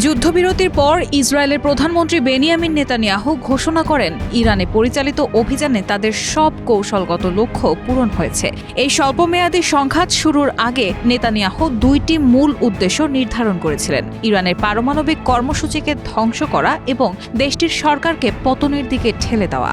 যুদ্ধবিরতির পর ইসরায়েলের প্রধানমন্ত্রী বেনিয়ামিন নেতানিয়াহু ঘোষণা করেন, ইরানে পরিচালিত অভিযানে তাদের সব কৌশলগত লক্ষ্য পূরণ হয়েছে। এই স্বল্পমেয়াদী সংঘাত শুরুর আগে নেতানিয়াহু দুইটি মূল উদ্দেশ্য নির্ধারণ করেছিলেন, ইরানের পারমাণবিক কর্মসূচিকে ধ্বংস করা এবং দেশটির সরকারকে পতনের দিকে ঠেলে দেওয়া।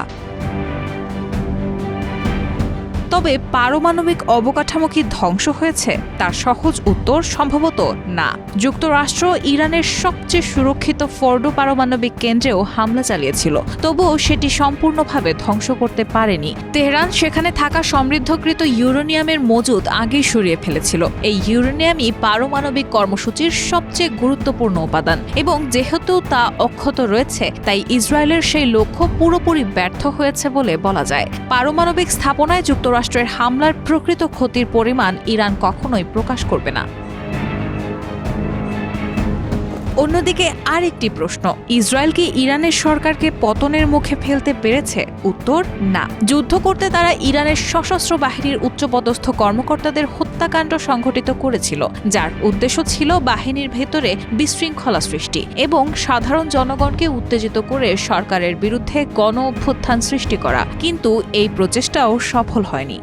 তবে পারমাণবিক অবকাঠামো কি ধ্বংস হয়েছে? তার সহজ উত্তর সম্ভবত না। যুক্তরাষ্ট্র ইরানের সবচেয়ে সুরক্ষিত ফোর্ডো পারমাণবিক কেন্দ্রেও হামলা চালিয়েছিল। তবুও সেটি সম্পূর্ণভাবে ধ্বংস করতে পারেনি। তেহরান সেখানে থাকা সমৃদ্ধকৃত ইউরেনিয়ামের মজুদ আগেই সরিয়ে ফেলেছিল। এই ইউরেনিয়ামই পারমাণবিক কর্মসূচির সবচেয়ে গুরুত্বপূর্ণ উপাদান এবং যেহেতু তা অক্ষত রয়েছে, তাই ইসরায়েলের সেই লক্ষ্য পুরোপুরি ব্যর্থ হয়েছে বলে বলা যায়। পারমাণবিক স্থাপনায় যুক্তরাষ্ট্রের হামলার প্রকৃত ক্ষতির পরিমাণ ইরান কখনোই প্রকাশ করবে না। অন্যদিকে আরেকটি প্রশ্ন, ইসরায়েল কি ইরানের সরকারকে পতনের মুখে ফেলতে পেরেছে? উত্তর, না। যুদ্ধ করতে তারা ইরানের সশস্ত্র বাহিনীর উচ্চপদস্থ কর্মকর্তাদের হত্যাকাণ্ড সংঘটিত করেছিল, যার উদ্দেশ্য ছিল বাহিনীর ভেতরে বিশৃঙ্খলা সৃষ্টি এবং সাধারণ জনগণকে উত্তেজিত করে সরকারের বিরুদ্ধে গণ অভ্যুত্থান সৃষ্টি করা। কিন্তু এই প্রচেষ্টাও সফল হয়নি।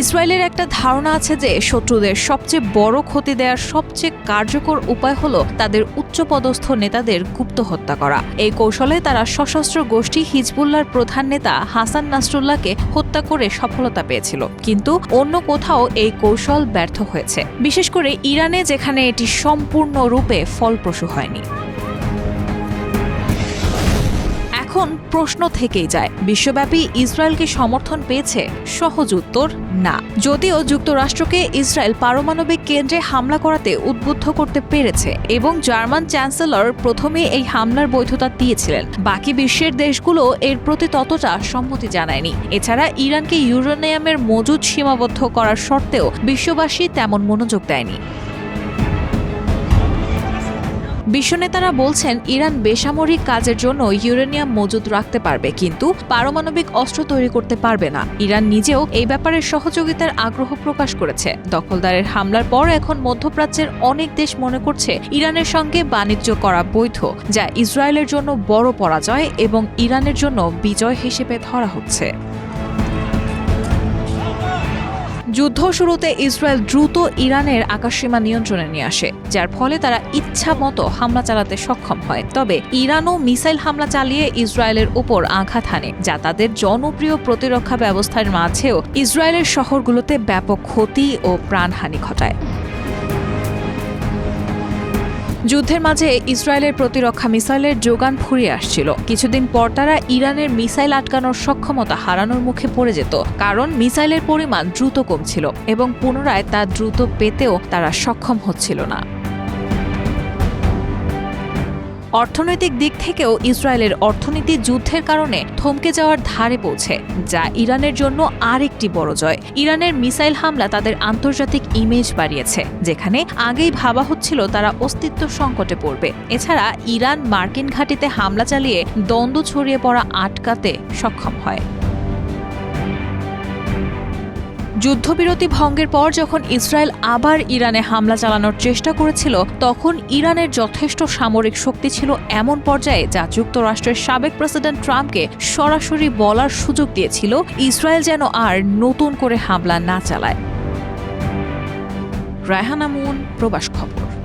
ইসরায়েলের একটা ধারণা আছে যে শত্রুদের সবচেয়ে বড় ক্ষতি দেওয়ার সবচেয়ে কার্যকর উপায় হলো তাদের উচ্চপদস্থ নেতাদের গুপ্ত হত্যা করা। এই কৌশলে তারা সশস্ত্র গোষ্ঠী হিজবুল্লার প্রধান নেতা হাসান নাসরুল্লাহকে হত্যা করে সফলতা পেয়েছিল। কিন্তু অন্য কোথাও এই কৌশল ব্যর্থ হয়েছে। বিশেষ করে ইরানে যেখানে এটি সম্পূর্ণরূপে ফলপ্রসূ হয়নি। এখন প্রশ্ন থেকেই যায়, বিশ্বব্যাপী ইসরায়েলকে সমর্থন পেয়েছে, সহজ উত্তর, না। যদিও যুক্তরাষ্ট্রকে ইসরায়েল পারমাণবিক কেন্দ্রে হামলা করাতে উদ্বুদ্ধ করতে পেরেছে এবং জার্মান চ্যান্সেলর প্রথমে এই হামলার বৈধতা দিয়েছিলেন, বাকি বিশ্বের দেশগুলো এর প্রতি ততটা সম্মতি জানায়নি। এছাড়া ইরানকে ইউরেনিয়ামের মজুদ সীমাবদ্ধ করার সত্ত্বেও বিশ্ববাসী তেমন মনোযোগ দেয়নি। বিশ্বনেতারা বলছেন, ইরান বেসামরিক কাজের জন্য ইউরেনিয়াম মজুদ রাখতে পারবে, কিন্তু পারমাণবিক অস্ত্র তৈরি করতে পারবে না। ইরান নিজেও এই ব্যাপারে সহযোগিতার আগ্রহ প্রকাশ করেছে। দখলদারের হামলার পর এখন মধ্যপ্রাচ্যের অনেক দেশ মনে করছে, ইরানের সঙ্গে বাণিজ্য করা বৈধ, যা ইসরায়েলের জন্য বড় পরাজয় এবং ইরানের জন্য বিজয় হিসেবে ধরা হচ্ছে। যুদ্ধ শুরুতে ইসরায়েল দ্রুত ইরানের আকাশসীমা নিয়ন্ত্রণে নিয়ে আসে, যার ফলে তারা ইচ্ছা মতো হামলা চালাতে সক্ষম হয়। তবে ইরানও মিসাইল হামলা চালিয়ে ইসরায়েলের উপর আঘাত হানে, যা তাদের জনপ্রিয় প্রতিরক্ষা ব্যবস্থার মাঝেও ইসরায়েলের শহরগুলোতে ব্যাপক ক্ষতি ও প্রাণহানি ঘটায়। যুদ্ধের মাঝে ইসরায়েলের প্রতিরক্ষা মিসাইলের যোগান ফুরিয়ে আসছিল। কিছুদিন পর তারা ইরানের মিসাইল আটকানোর সক্ষমতা হারানোর মুখে পড়ে যেত। কারণ মিসাইলের পরিমাণ দ্রুত কমছিল এবং পুনরায় তা দ্রুত পেতেও তারা সক্ষম হচ্ছিল না। অর্থনৈতিক দিক থেকেও ইসরায়েলের অর্থনীতি যুদ্ধের কারণে থমকে যাওয়ার ধারে পৌঁছে, যা ইরানের জন্য আরেকটি বড় জয়। ইরানের মিসাইল হামলা তাদের আন্তর্জাতিক ইমেজ বাড়িয়েছে, যেখানে আগেই ভাবা হচ্ছিল তারা অস্তিত্ব সংকটে পড়বে। এছাড়া ইরান মার্কিন ঘাটিতে হামলা চালিয়ে দ্বন্দ্ব ছড়িয়ে পড়া আটকাতে সক্ষম হয়। যুদ্ধবিরতি ভঙ্গের পর যখন ইসরায়েল আবার ইরানে হামলা চালানোর চেষ্টা করেছিল, তখন ইরানের যথেষ্ট সামরিক শক্তি ছিল এমন পর্যায়ে যা যুক্তরাষ্ট্রের সাবেক প্রেসিডেন্ট ট্রাম্পকে সরাসরি বলার সুযোগ দিয়েছিল, ইসরায়েল যেন আর নতুন করে হামলা না চালায়। রায়হানা প্রবাস খবর।